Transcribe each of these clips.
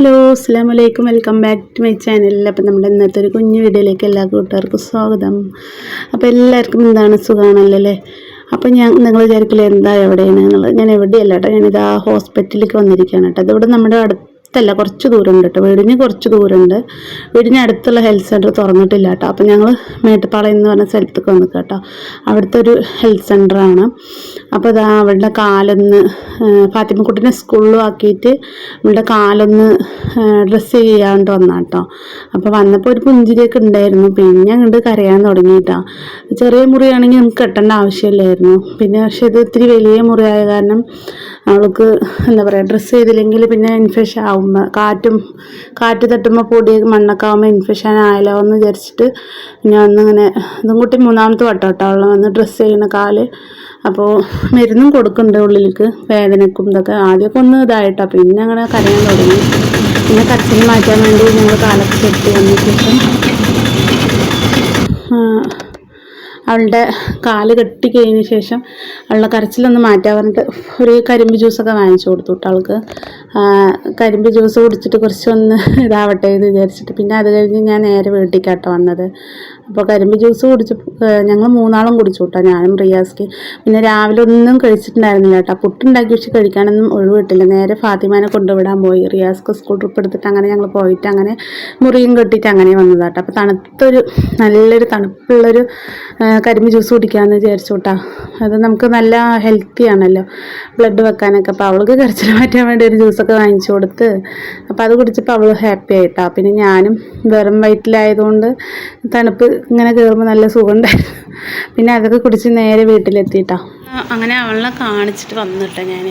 Hello അസ്സാം വലൈക്കും welcome back to my channel അപ്പം നമ്മുടെ ഇന്നത്തെ ഒരു കുഞ്ഞു വീഡിയോയിലേക്ക് എല്ലാ കൂട്ടുകാർക്കും സ്വാഗതം. അപ്പോൾ എല്ലാവർക്കും എന്താണ് സുഖമാണല്ലോ അല്ലേ അപ്പോൾ ഞാൻ നിങ്ങൾ വിചാരിക്കില്ല എന്താ എവിടെയാണ് എന്നുള്ളത്? ഞാൻ എവിടെയല്ല കേട്ടോ. ഞാനിത് ആ ഹോസ്പിറ്റലിലേക്ക് വന്നിരിക്കുകയാണ് കേട്ടോ. അതിവിടെ നമ്മുടെ അടുത്തല്ല കുറച്ച് ദൂരമുണ്ട് കേട്ടോ. വീടിന് കുറച്ച് ദൂരമുണ്ട്. വീടിന് അടുത്തുള്ള ഹെൽത്ത് സെന്റർ തുറന്നിട്ടില്ല കേട്ടോ. അപ്പോൾ ഞങ്ങൾ മേട്ടുപ്പാളയം എന്ന് പറഞ്ഞ സ്ഥലത്തേക്ക് വന്നു കേട്ടോ. അവിടുത്തെ ഒരു ഹെൽത്ത് സെന്ററാണ് അപ്പോൾ അതാ അവളുടെ കാലൊന്ന് ഫാത്തിമക്കുട്ടിനെ സ്കൂളിലും ആക്കിയിട്ട് അവളുടെ കാലൊന്ന് ഡ്രസ്സ് ചെയ്യാണ്ട് വന്ന കേട്ടോ. അപ്പോൾ വന്നപ്പോൾ ഒരു പുഞ്ചിരിയൊക്കെ ഉണ്ടായിരുന്നു. പിന്നെ അങ്ങോട്ട് കരയാൻ തുടങ്ങി ചെറിയ മുറിയാണെങ്കിൽ നമുക്ക് കെട്ടേണ്ട ആവശ്യമില്ലായിരുന്നു. പിന്നെ പക്ഷെ ഇത് ഇത്തിരി വലിയ മുറിയായ കാരണം അവൾക്ക് എന്താ പറയുക ഡ്രസ്സ് ചെയ്തില്ലെങ്കിൽ പിന്നെ ഇൻഫെക്ഷൻ ആവും. കാറ്റും കാറ്റ് തട്ടുമ്പോൾ പൊടി മണ്ണൊക്കെ ആവുമ്പോൾ ഇൻഫെക്ഷൻ ആയാലോ എന്ന് വിചാരിച്ചിട്ട് ഞാൻ ഒന്നിങ്ങനെ ഇതും കൂട്ടി മൂന്നാമത്തെ വട്ടം കേട്ടോ. അവളെ വന്ന് ഡ്രസ്സ് ചെയ്യണ കാൽ. അപ്പോൾ മരുന്നും കൊടുക്കുന്നുണ്ട് ഉള്ളിലേക്ക് വേദനക്കും ഇതൊക്കെ. ആദ്യമൊക്കെ ഒന്ന് ഇതായിട്ടോ. പിന്നെ അങ്ങനെ കരയാൻ തുടങ്ങി. പിന്നെ കച്ചിന് മാറ്റാൻ വേണ്ടി ഞങ്ങൾ കാലൊക്കെ കെട്ടി വന്ന ശേഷം അവളുടെ കാൽ കെട്ടി കഴിഞ്ഞ ശേഷം അവളുടെ കരച്ചിലൊന്ന് മാറ്റാൻ പറഞ്ഞിട്ട് ഒരു കരിമ്പ് ജ്യൂസൊക്കെ വാങ്ങിച്ചു കൊടുത്തു കേട്ടോ അവൾക്ക്. കരിമ്പ് ജ്യൂസ് കുടിച്ചിട്ട് കുറച്ചൊന്ന് ഇതാവട്ടെ എന്ന് വിചാരിച്ചിട്ട്. പിന്നെ അത് കഴിഞ്ഞ് ഞാൻ നേരെ വീട്ടിലേക്കാട്ടോ വന്നത്. അപ്പോൾ കരിമ്പ് ജ്യൂസ് കുടിച്ച് ഞങ്ങൾ മൂന്നാളും കുടിച്ചു കേട്ടോ ഞാനും റിയാസ്ക്ക് പിന്നെ രാവിലെ ഒന്നും കഴിച്ചിട്ടുണ്ടായിരുന്നില്ല കേട്ടോ. പുട്ടുണ്ടാക്കി വെച്ച് കഴിക്കാനൊന്നും ഒഴിവിട്ടില്ല നേരെ ഫാത്തിമാനെ കൊണ്ടുവിടാൻ പോയി. റിയാസ്ക്ക് സ്കൂൾ ട്രിപ്പ് എടുത്തിട്ട് അങ്ങനെ ഞങ്ങൾ പോയിട്ട് അങ്ങനെ മുറിയും കെട്ടിയിട്ട് അങ്ങനെ വന്നതാട്ടോ അപ്പോൾ തണുത്തൊരു നല്ലൊരു തണുപ്പുള്ളൊരു കരിമ്പ് ജ്യൂസ് കുടിക്കാമെന്ന് വിചാരിച്ചു കേട്ടോ. അത് നമുക്ക് നല്ല ഹെൽത്തി ആണല്ലോ. ബ്ലഡ് വെക്കാനൊക്കെ. അപ്പോൾ അവൾക്ക് കരച്ചിൽ മാറ്റാൻ വേണ്ടി ഒരു ജ്യൂസൊക്കെ വാങ്ങിച്ചു കൊടുത്ത് അപ്പോൾ അത് കുടിച്ചപ്പോൾ അവൾ ഹാപ്പി ആയിട്ടാ. പിന്നെ ഞാനും വെറും വയറ്റിലായതുകൊണ്ട് തണുപ്പ് ഇങ്ങനെ കയറുമ്പോൾ നല്ല സുഖമുണ്ടായിരുന്നു. പിന്നെ അതൊക്കെ കുടിച്ച് നേരെ വീട്ടിലെത്തിയിട്ടാ. അങ്ങനെ അവളെ കാണിച്ചിട്ട് വന്നിട്ടോ ഞാൻ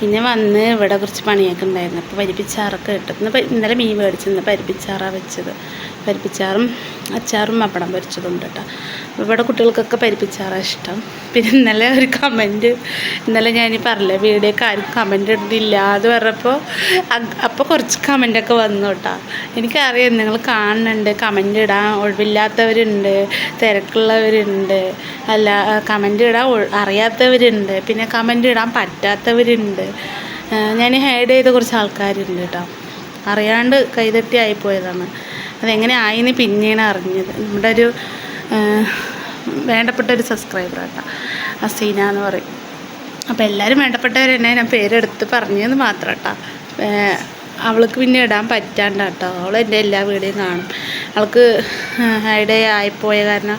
പിന്നെ വന്ന് ഇവിടെ കുറച്ച് പണിയൊക്കെ ഉണ്ടായിരുന്നു. അപ്പോൾ പരിപ്പിച്ചാറൊക്കെ ഇട്ടു. ഇന്ന് ഇന്നലെ മീൻ മേടിച്ചിരുന്നു പരിപ്പിച്ചാറാണ് വെച്ചത്. പരിപ്പിച്ചാറും അച്ചാറും പപ്പടം പൊരിച്ചതുണ്ട് കേട്ടോ. ഇവിടെ കുട്ടികൾക്കൊക്കെ പരിപ്പിച്ചാറാണ് ഇഷ്ടം. പിന്നെ ഇന്നലെ ഒരു കമന്റ് ഇന്നലെ ഞാൻ പറഞ്ഞില്ലേ വീഡിയോ ആരും കമന്റ് ഇടുന്നില്ല എന്ന് പറഞ്ഞപ്പോൾ അപ്പോൾ കുറച്ച് കമന്റൊക്കെ വന്നു കേട്ടോ. എനിക്കറിയാം നിങ്ങൾ കാണുന്നുണ്ട് കമന്റ് ഇടാൻ ഒഴിവില്ലാത്തവരുണ്ട് തിരക്കുള്ളവരുണ്ട്. അല്ല കമന്റ് ഇടാൻ അറിയാത്തവരുണ്ട് പിന്നെ കമന്റ് ഇടാൻ പറ്റാത്തവരുണ്ട്. ഞാൻ ഹൈഡ് ചെയ്ത കുറച്ച് ആൾക്കാരുണ്ട് കേട്ടോ. അറിയാണ്ട് കൈതട്ടി ആയിപ്പോയതാണ്. അതെങ്ങനെ ആയിന്ന് പിന്നെയാണ് അറിഞ്ഞത്. നമ്മുടെ ഒരു വേണ്ടപ്പെട്ട ഒരു സബ്സ്ക്രൈബർ കേട്ടോ അസീന എന്ന് പറയും. അപ്പോൾ എല്ലാവരും വേണ്ടപ്പെട്ടവർ തന്നെ ഞാൻ പേരെടുത്ത് പറഞ്ഞതെന്ന് മാത്രം കേട്ടോ അവൾക്ക് പിന്നെ ഇടാൻ പറ്റാണ്ട കേട്ടോ അവൾ എന്റെ എല്ലാ വീഡിയോയും കാണും. അവൾക്ക് ഹൈഡേ ആയിപ്പോയ കാരണം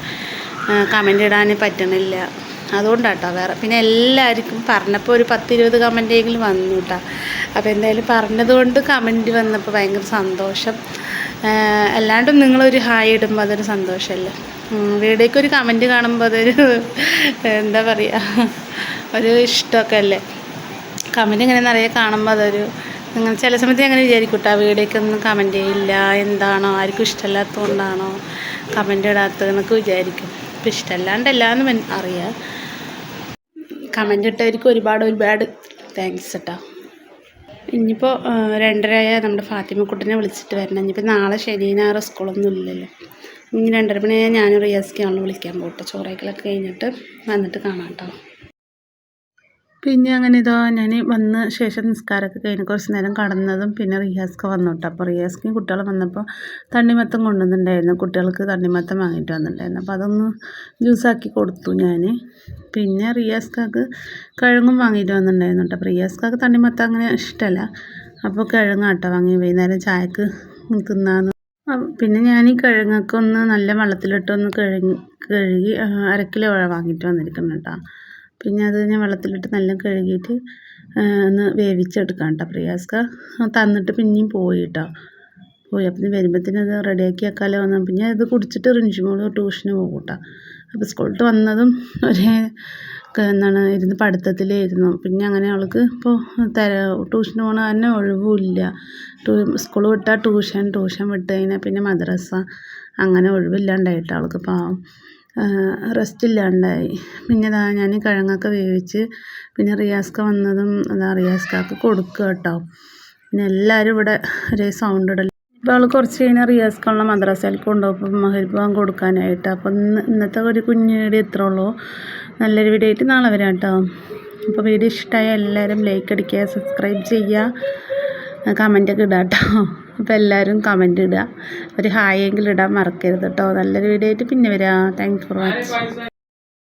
കമന്റ് ഇടാൻ പറ്റണില്ല. അതുകൊണ്ടാട്ടോ വേറെ. പിന്നെ എല്ലാവർക്കും പറഞ്ഞപ്പോൾ ഒരു പത്തിരുപത് കമന്റെങ്കിലും വന്നു കേട്ടോ അപ്പോൾ എന്തായാലും പറഞ്ഞതുകൊണ്ട് കമന്റ് വന്നപ്പോൾ ഭയങ്കര സന്തോഷം. അല്ലാണ്ടും നിങ്ങളൊരു ഹായ് ഇടുമ്പോൾ അതൊരു സന്തോഷമല്ലേ വീടേക്ക് ഒരു കമന്റ് കാണുമ്പോൾ അതൊരു എന്താ പറയുക ഒരു ഇഷ്ടമൊക്കെ അല്ലേ കമന്റ് ഇങ്ങനെ നിറയെ കാണുമ്പോൾ അതൊരു നിങ്ങൾ ചില സമയത്ത് അങ്ങനെ വിചാരിക്കും കേട്ടോ വീടേക്കൊന്നും കമന്റ് ചെയ്യില്ല എന്താണോ ആർക്കും ഇഷ്ടമല്ലാത്തതുകൊണ്ടാണോ കമന്റ് ഇടാത്തതെന്നൊക്കെ വിചാരിക്കും. ഇപ്പം ഇഷ്ടമല്ലാണ്ടല്ല എന്ന് അറിയാം. കമന്റ് ഇട്ടവർക്ക് ഒരുപാട് ഒരുപാട് താങ്ക്സ് കേട്ടോ ഇനിയിപ്പോൾ രണ്ടരയായ നമ്മുടെ ഫാത്തിമക്കുട്ടനെ വിളിച്ചിട്ട് വരണം. ഇനിയിപ്പോൾ നാളെ ശനി സ്കൂളൊന്നും ഇല്ലല്ലോ. ഇനി രണ്ടര മണിയായാൽ ഞാനും റിയാസ്ക്കാണല്ലോ വിളിക്കാൻ പോട്ടെ. ചോറയ്ക്കലൊക്കെ കഴിഞ്ഞിട്ട് വന്നിട്ട് കാണാം കേട്ടോ പിന്നെ അങ്ങനെ ഇതാ ഞാൻ വന്ന ശേഷം നിസ്കാരമൊക്കെ കഴിഞ്ഞ് കുറച്ച് നേരം കടന്നതും പിന്നെ റിയാസ്ക്ക് വന്നു കേട്ടോ അപ്പോൾ റിയാസ്ക്ക് കുട്ടികൾ വന്നപ്പോൾ തണ്ണിമത്തം കൊണ്ടുവന്നിട്ടുണ്ടായിരുന്നു. കുട്ടികൾക്ക് തണ്ണിമത്തം വാങ്ങിയിട്ട് വന്നിട്ടുണ്ടായിരുന്നു. അപ്പോൾ അതൊന്ന് ജ്യൂസാക്കി കൊടുത്തു ഞാൻ. പിന്നെ റിയാസ്ക്കാക്ക് കിഴങ്ങും വാങ്ങിയിട്ട് വന്നിട്ടുണ്ടായിരുന്നു കേട്ടോ. അപ്പോൾ റിയാസ്ക്കാക്ക് തണ്ണിമത്തം അങ്ങനെ ഇഷ്ടമല്ല. അപ്പോൾ കിഴങ്ങാട്ടോ വാങ്ങി. വൈകുന്നേരം ചായക്ക് തിന്നാന്ന് പിന്നെ ഞാൻ ഈ കിഴങ്ങൊക്കെ ഒന്ന് നല്ല വെള്ളത്തിലിട്ടൊന്ന് കഴുകി കഴുകി അരക്കിലോ അര കിലോ വാങ്ങിയിട്ട് വന്നിരിക്കുന്നു കേട്ടോ. പിന്നെ അത് ഞാൻ വെള്ളത്തിലിട്ട് നല്ല കഴുകിയിട്ട് ഒന്ന് വേവിച്ചെടുക്കാം കേട്ടോ പ്രിയാസ്ക. തന്നിട്ട് പിന്നെയും പോയി കേട്ടോ പോയി. അപ്പം വരുമ്പോഴത്തേനും അത് റെഡിയാക്കി വെക്കാലോ വന്നാൽ പിന്നെ ഇത് കുടിച്ചിട്ട് റിഞ്ചുമോൾ ട്യൂഷന് പോകും കേട്ടോ അപ്പോൾ സ്കൂളിട്ട് വന്നതും ഒരേ എന്താണ് ഇരുന്ന് പഠിത്തത്തിലായിരുന്നു. പിന്നെ അങ്ങനെ അവൾക്ക് ഇപ്പോൾ തര ട്യൂഷന് പോകണ തന്നെ ഒഴിവില്ല ട്യൂ സ്കൂൾ വിട്ടാൽ ട്യൂഷൻ ട്യൂഷൻ വിട്ട് കഴിഞ്ഞാൽ പിന്നെ മദ്രസ അങ്ങനെ ഒഴിവില്ലാണ്ടായിട്ട് അവൾക്ക് പാവം. റെസ്റ്റ് ഇല്ലാണ്ടായി പിന്നെ ഇതാ ഞാൻ കിഴങ്ങൊക്കെ വേവിച്ച് പിന്നെ റിയാസ്ക വന്നതും അതാ റിയാസ്കാക്ക് കൊടുക്കുക കേട്ടോ. പിന്നെ എല്ലാവരും ഇവിടെ ഒരേ സൗണ്ട് ഇടൽ ഇപ്പോൾ അവൾ കുറച്ച് കഴിഞ്ഞാൽ റിയാസ്ക്കുള്ള മദ്രസയിലേക്ക് കൊണ്ടുപോകും. മഹരിപ്പോൾ കൊടുക്കാനായിട്ട്. അപ്പം ഇന്ന് ഇന്നത്തെ ഒരു കുഞ്ഞു വീഡിയോ ഇത്രേ ഉള്ളൂ. നല്ലൊരു വീഡിയോ ആയിട്ട് നാളെ വരാം കേട്ടോ. അപ്പോൾ വീഡിയോ ഇഷ്ടമായ എല്ലാവരും ലൈക്ക് അടിക്കുക സബ്സ്ക്രൈബ് ചെയ്യുക കമന്റൊക്കെ ഇടാം കേട്ടോ. അപ്പോൾ എല്ലാവരും കമന്റ് ഇടുക. ഒരു ഹായ് എങ്കിലും ഇടാൻ മറക്കരുത് കേട്ടോ നല്ലൊരു വീഡിയോ ആയിട്ട് പിന്നെ വരാം. Thanks for watching